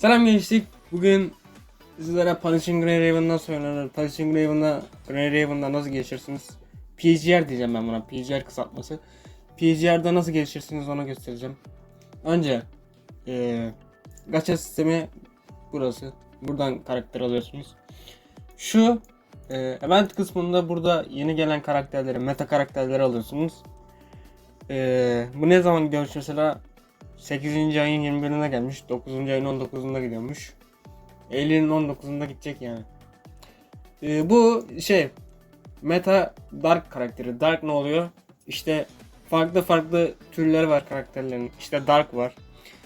Selam gençlik. Bugün sizlere Punishing Grey Raven'dan söylenir. Punishing Raven'da Grey Raven'da nasıl geçirsiniz? PGR diyeceğim ben buna. PGR kısaltması. PGR'da nasıl geçirsiniz onu göstereceğim. Önce eee gacha sistemi burası. Buradan karakter alıyorsunuz. Şu eee, event kısmında burada yeni gelen karakterleri, meta karakterleri alıyorsunuz. Eee, bu ne zaman gidiyormuş mesela 8. ayın 21'ine gelmiş. 9. ayın 19'unda gidiyormuş. Eylül'ün 19'unda gidecek yani. Ee, bu şey Meta Dark karakteri. Dark ne oluyor? İşte farklı farklı türleri var karakterlerin. İşte Dark var.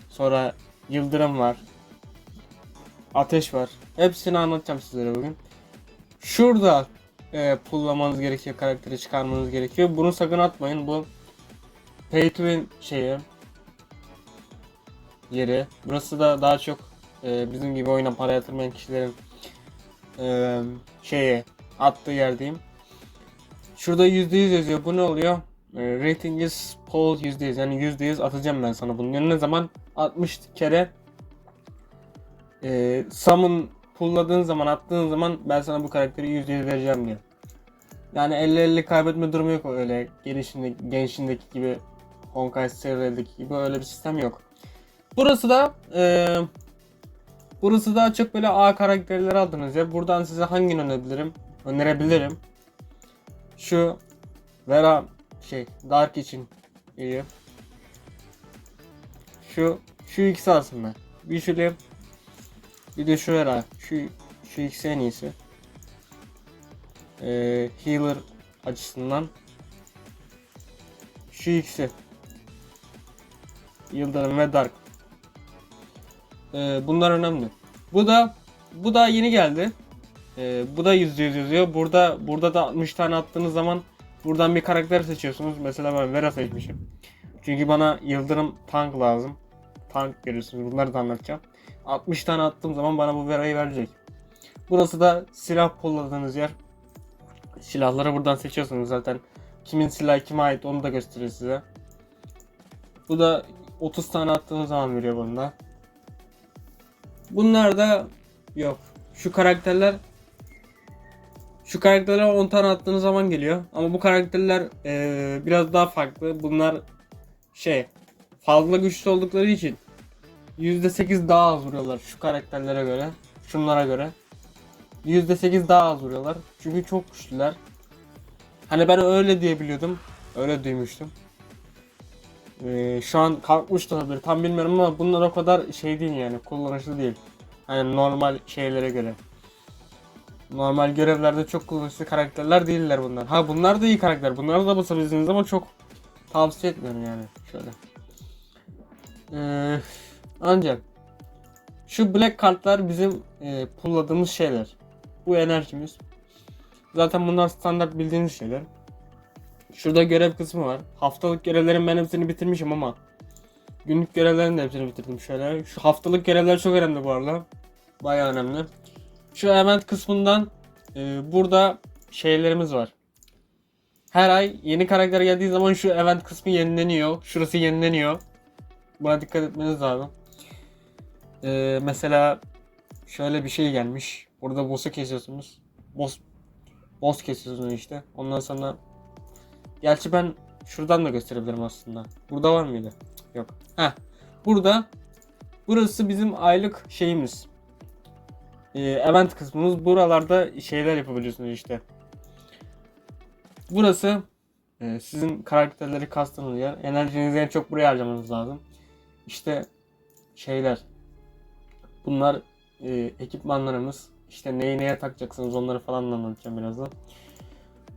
Sonra Yıldırım var. Ateş var. Hepsini anlatacağım sizlere bugün. Şurada e, pullamanız gerekiyor. Karakteri çıkarmanız gerekiyor. Bunu sakın atmayın. Bu Pay to win şeyi yeri. Burası da daha çok e, bizim gibi oyuna para yatırmayan kişilerin e, şeye attığı yer diyeyim. Şurada %100 yazıyor. Bu ne oluyor? E, rating is poll %100 yani %100 atacağım ben sana bunun. Yani ne zaman 60 kere e, summon pulladığın zaman attığın zaman ben sana bu karakteri %100 vereceğim diye. Yani 50-50 kaybetme durumu yok öyle gelişinde, gençindeki gibi Honkai Serial'deki gibi öyle bir sistem yok. Burası da eee burası daha çok böyle A karakterleri aldınız ya. Buradan size hangini önerebilirim? Önerebilirim. Şu Vera şey Dark için iyi. Şu şu ikisi aslında. Bir şöyle bir de şu Vera. Şu şu ikisi en iyisi. Eee healer açısından. Şu ikisi. Yıldırım ve Dark. Ee, bunlar önemli. Bu da bu da yeni geldi. Ee, bu da %100 yazıyor. Burada burada da 60 tane attığınız zaman buradan bir karakter seçiyorsunuz. Mesela ben Vera seçmişim. Çünkü bana Yıldırım tank lazım. Tank görüyorsunuz. Bunları da anlatacağım. 60 tane attığım zaman bana bu Vera'yı verecek. Burası da silah polladığınız yer. Silahları buradan seçiyorsunuz zaten. Kimin silahı kime ait onu da gösteriyor size. Bu da 30 tane attığınız zaman veriyor bunda. Bunlar da yok. Şu karakterler şu karakterler 10 tane attığınız zaman geliyor. Ama bu karakterler eee, biraz daha farklı. Bunlar şey fazla güçlü oldukları için %8 daha az vuruyorlar şu karakterlere göre. Şunlara göre. %8 daha az vuruyorlar. Çünkü çok güçlüler. Hani ben öyle diyebiliyordum. Öyle duymuştum. Ee, şu an kalkmış da olabilir. Tam bilmiyorum ama bunlar o kadar şey değil yani. Kullanışlı değil. Hani normal şeylere göre. Normal görevlerde çok kullanışlı karakterler değiller bunlar. Ha bunlar da iyi karakter. Bunları da basabilirsiniz ama çok tavsiye etmiyorum yani. Şöyle. Ee, ancak şu black kartlar bizim e, pulladığımız şeyler. Bu enerjimiz. Zaten bunlar standart bildiğiniz şeyler. Şurada görev kısmı var. Haftalık görevlerin ben hepsini bitirmişim ama günlük görevlerin de hepsini bitirdim şöyle. Şu haftalık görevler çok önemli bu arada. Bayağı önemli. Şu event kısmından e, burada şeylerimiz var. Her ay yeni karakter geldiği zaman şu event kısmı yenileniyor. Şurası yenileniyor. Buna dikkat etmeniz lazım. E, mesela şöyle bir şey gelmiş. Burada boss'u kesiyorsunuz. Boss boss kesiyorsunuz işte. Ondan sonra Gerçi ben şuradan da gösterebilirim aslında. Burada var mıydı? Yok. Heh. Burada burası bizim aylık şeyimiz. Ee, event kısmımız. Buralarda şeyler yapabiliyorsunuz işte. Burası e, sizin karakterleri kastınız yer. Enerjinizi en çok buraya harcamanız lazım. İşte şeyler. Bunlar e, ekipmanlarımız. İşte neyi neye takacaksınız onları falan anlatacağım birazdan.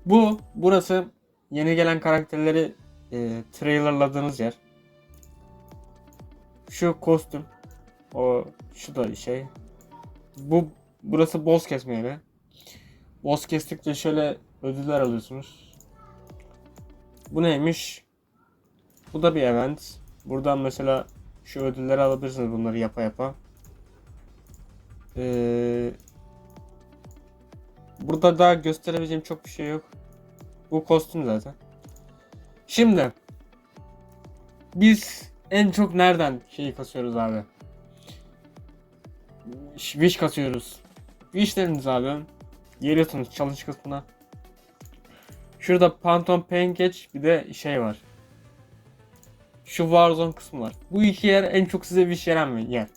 Bu burası yeni gelen karakterleri e, trailerladığınız yer. Şu kostüm. O şu da şey. Bu burası boss kesme yeri. Boss kestikçe şöyle ödüller alıyorsunuz. Bu neymiş? Bu da bir event. Buradan mesela şu ödülleri alabilirsiniz bunları yapa yapa. Ee, burada daha gösterebileceğim çok bir şey yok. Bu kostüm zaten. Şimdi biz en çok nereden şeyi kasıyoruz abi? wish kasıyoruz. Wishleriniz abi. Geliyorsunuz challenge kısmına. Şurada Phantom Pancake bir de şey var. Şu Warzone kısmı var. Bu iki yer en çok size wish veren yer.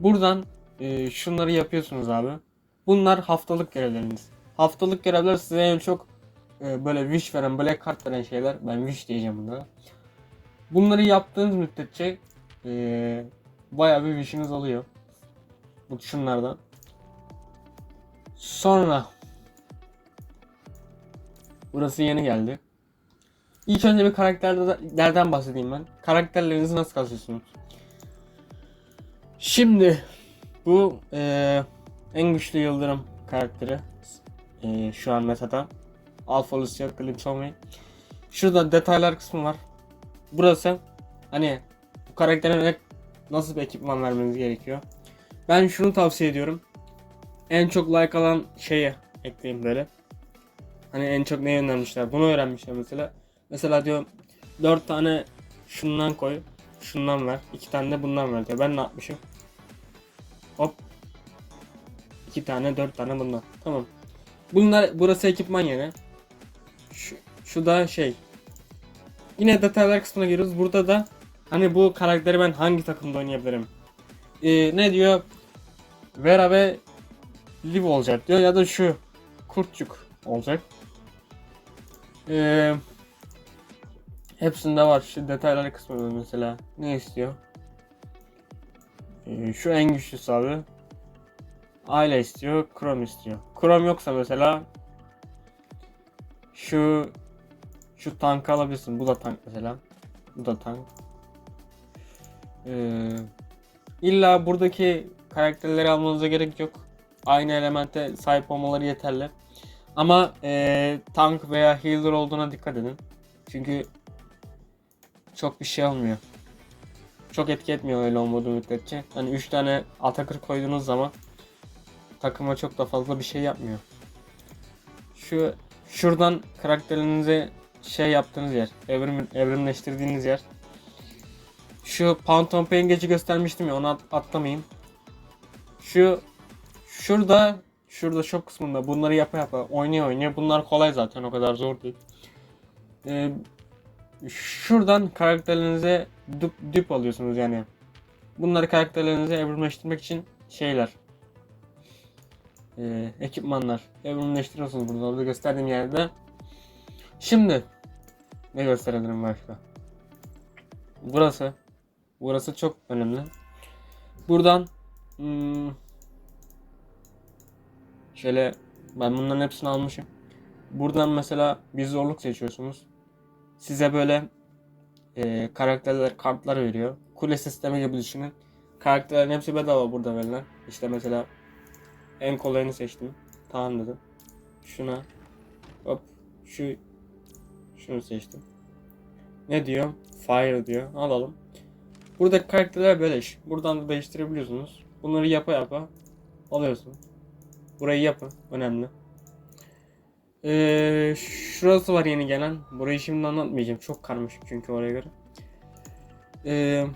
Buradan e, şunları yapıyorsunuz abi. Bunlar haftalık görevleriniz. Haftalık görevler size en çok e, böyle wish veren, black card veren şeyler. Ben wish diyeceğim bunlara. Bunları yaptığınız müddetçe e, bayağı bir wish'iniz oluyor. Bu şunlardan. Sonra Burası yeni geldi. İlk önce bir karakterlerden bahsedeyim ben. Karakterlerinizi nasıl kasıyorsunuz? Şimdi bu eee, en güçlü yıldırım karakteri eee, şu an metada. Alpha Lucia Glitchomi. Şurada detaylar kısmı var. Burası hani bu karaktere nasıl bir ekipman vermeniz gerekiyor. Ben şunu tavsiye ediyorum. En çok like alan şeye ekleyin böyle. Hani en çok ne önermişler? Bunu öğrenmişler mesela. Mesela diyor 4 tane şundan koy. Şundan ver. 2 tane de bundan ver diyor. Ben ne yapmışım? Hop. 2 tane 4 tane bundan. Tamam. Bunlar burası ekipman yeri. Şu, şu da şey. Yine detaylar kısmına giriyoruz. Burada da hani bu karakteri ben hangi takımda oynayabilirim? Ee, ne diyor? Vera ve Liv olacak diyor ya da şu Kurtçuk olacak. Ee, hepsinde var. Şu detayları kısmında mesela. Ne istiyor? Ee, şu en güçlüsü abi. Aile istiyor. Chrome istiyor. Chrome yoksa mesela şu şu tankı alabilirsin. Bu da tank mesela. Bu da tank. Ee, illa buradaki karakterleri almanıza gerek yok. Aynı elemente sahip olmaları yeterli. Ama eee, tank veya healer olduğuna dikkat edin. Çünkü çok bir şey olmuyor. Çok etki etmiyor öyle olmadığı müddetçe. Hani 3 tane atakır koyduğunuz zaman takıma çok da fazla bir şey yapmıyor. Şu şuradan karakterinize şey yaptığınız yer, evrim, evrimleştirdiğiniz yer. Şu Phantom Pengage'i göstermiştim ya onu at- atlamayayım. Şu şurada şurada shop kısmında bunları yapa yapa oynaya oynaya bunlar kolay zaten o kadar zor değil. Ee, şuradan karakterlerinize dup, dup alıyorsunuz yani. Bunları karakterlerinize evrimleştirmek için şeyler. Ee, ekipmanlar. Evrimleştiriyorsunuz burada orada gösterdiğim yerde. Şimdi ne gösterebilirim başka? Burası. Burası çok önemli. Buradan hmm, Şöyle ben bunların hepsini almışım. Buradan mesela bir zorluk seçiyorsunuz. Size böyle e, karakterler, kartlar veriyor. Kule sistemi gibi düşünün. Karakterlerin hepsi bedava burada verilen. İşte mesela en kolayını seçtim. Tamam dedim. Şuna hop şu şunu seçtim. Ne diyor? Fire diyor. Alalım. Buradaki karakterler böyle iş. Buradan da değiştirebiliyorsunuz. Bunları yapa yapa alıyorsunuz. Burayı yapın. Önemli. Ee, şurası var yeni gelen. Burayı şimdi anlatmayacağım. Çok karmaşık çünkü oraya göre. Ee,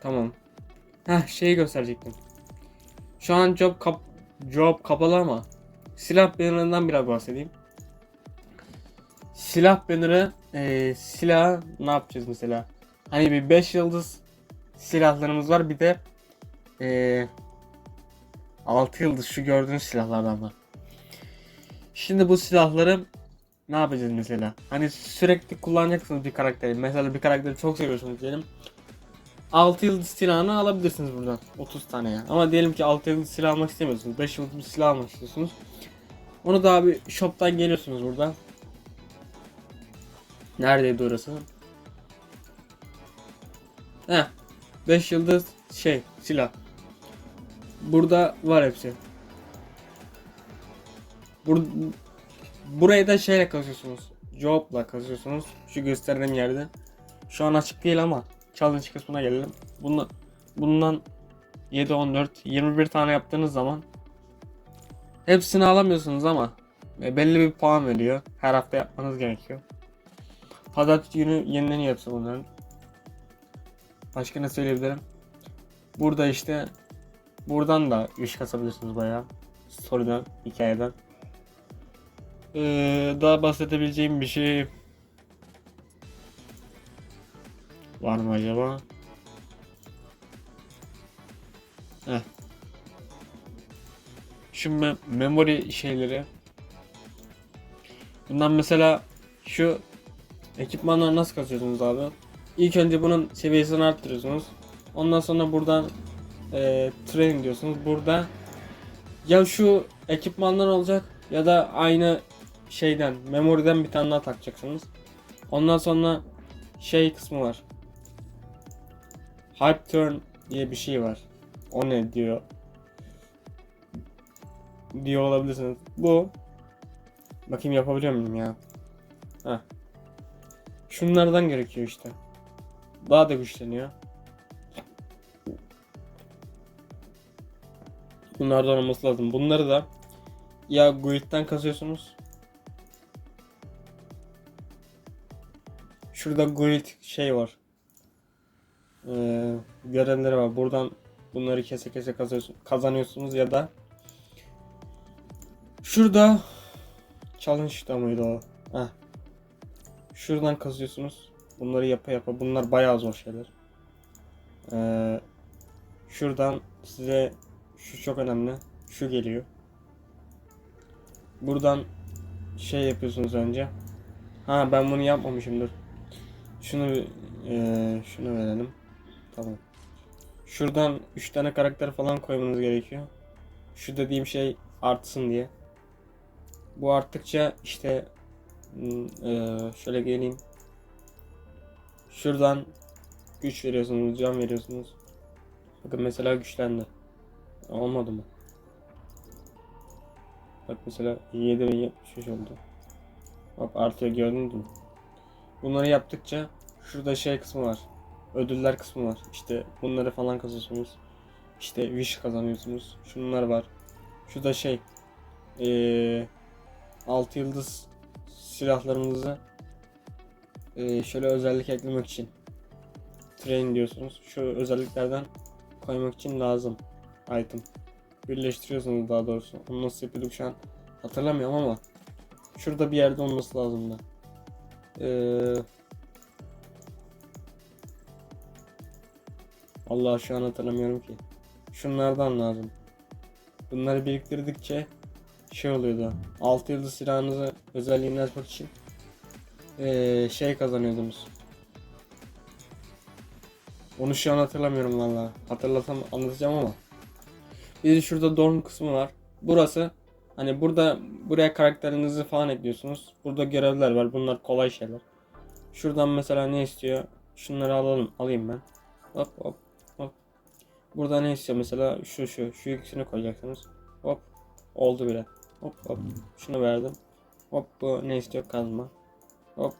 tamam. Heh şeyi gösterecektim. Şu an job kap job kapalı ama silah banner'ından biraz bahsedeyim. Silah banner'ı e, silah ne yapacağız mesela? Hani bir 5 yıldız silahlarımız var bir de e, 6 yıldız şu gördüğünüz silahlardan var. Şimdi bu silahları ne yapacağız mesela? Hani sürekli kullanacaksınız bir karakteri. Mesela bir karakteri çok seviyorsunuz diyelim. 6 yıldız silahını alabilirsiniz buradan. 30 tane ya. Ama diyelim ki 6 yıldız silah almak istemiyorsunuz. 5 yıldız bir silah almak istiyorsunuz. Onu da abi shop'tan geliyorsunuz buradan. Neredeydi orası? Heh. 5 yıldız şey silah. Burada var hepsi. Bur Burayı da şeyle kazıyorsunuz. Job'la kazıyorsunuz. Şu gösterdiğim yerde. Şu an açık değil ama challenge kısmına gelelim. Bundan, bundan 7, 14, 21 tane yaptığınız zaman hepsini alamıyorsunuz ama e, belli bir puan veriyor. Her hafta yapmanız gerekiyor. Pazartesi günü yenileniyor hepsi bunların. Başka ne söyleyebilirim? Burada işte buradan da iş kasabilirsiniz bayağı. Story'den, hikayeden. Ee, daha bahsedebileceğim bir şey var mı acaba? Heh. Şu me- memory şeyleri. Bundan mesela şu ekipmanları nasıl kasıyorsunuz abi? İlk önce bunun seviyesini arttırıyorsunuz. Ondan sonra buradan e, train diyorsunuz. Burada ya şu ekipmanlar olacak ya da aynı şeyden memory'den bir tane daha takacaksınız. Ondan sonra şey kısmı var. Hype turn diye bir şey var. O ne diyor? Diyor olabilirsiniz. Bu bakayım yapabiliyor muyum ya? Heh. Şunlardan gerekiyor işte. Daha da güçleniyor. Bunlardan olması lazım. Bunları da ya Guild'den kazıyorsunuz. Şurada Guild şey var. Ee, görevleri var. Buradan bunları kese kese kazanıyorsunuz ya da şurada challenge'da mıydı o? Heh. Şuradan kazıyorsunuz. Bunları yapa yapa. Bunlar bayağı zor şeyler. Ee, şuradan size şu çok önemli. Şu geliyor. Buradan şey yapıyorsunuz önce. Ha ben bunu yapmamışımdır. Şunu bir- eee, şunu verelim. Tamam. Şuradan 3 tane karakter falan koymanız gerekiyor. Şu dediğim şey artsın diye. Bu arttıkça işte hmm, eee, şöyle geleyim. Şuradan güç veriyorsunuz, can veriyorsunuz. Bakın mesela güçlendi. Olmadı mı? Bak mesela 7 ve 73 oldu. Hop artıyor gördünüz mü? Bunları yaptıkça şurada şey kısmı var. Ödüller kısmı var. İşte bunları falan kazanıyorsunuz. İşte wish kazanıyorsunuz. Şunlar var. Şurada şey ee, 6 yıldız silahlarınızı ee, şöyle özellik eklemek için train diyorsunuz. Şu özelliklerden koymak için lazım item. Birleştiriyorsunuz daha doğrusu. Onu nasıl yapıyorduk şu an hatırlamıyorum ama şurada bir yerde olması lazım da. Ee, Allah şu an hatırlamıyorum ki. Şunlardan lazım. Bunları biriktirdikçe şey oluyordu. 6 yıldız silahınızı özelliğini açmak için ee, şey kazanıyordunuz. Onu şu an hatırlamıyorum valla. Hatırlasam anlatacağım ama. Bir şurada dorm kısmı var. Burası hani burada buraya karakterinizi falan ekliyorsunuz. Burada görevler var. Bunlar kolay şeyler. Şuradan mesela ne istiyor? Şunları alalım. Alayım ben. Hop hop. Burada ne istiyor mesela? Şu şu. Şu ikisini koyacaksınız. Hop. Oldu bile. Hop hop. Şunu verdim. Hop bu ne istiyor? Kazma. Hop.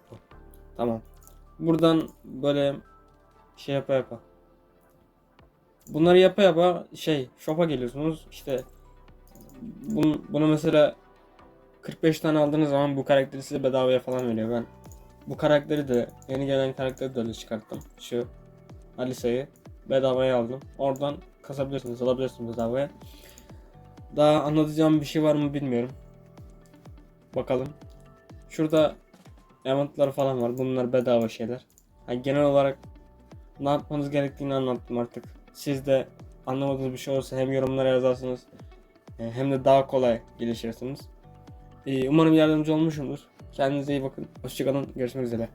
Tamam. Buradan böyle şey yapa yapa. Bunları yapa yapa şey shop'a geliyorsunuz işte bunu, bunu mesela 45 tane aldığınız zaman bu karakteri size bedavaya falan veriyor ben bu karakteri de yeni gelen karakteri de öyle çıkarttım şu Alisa'yı bedavaya aldım oradan kasabilirsiniz alabilirsiniz bedavaya daha anlatacağım bir şey var mı bilmiyorum bakalım şurada eventler falan var bunlar bedava şeyler yani genel olarak ne yapmanız gerektiğini anlattım artık. Siz de anlamadığınız bir şey olursa hem yorumlara yazarsınız e, hem de daha kolay gelişirsiniz. E, Umarım yardımcı olmuşumdur. Kendinize iyi bakın. Hoşçakalın. Görüşmek üzere.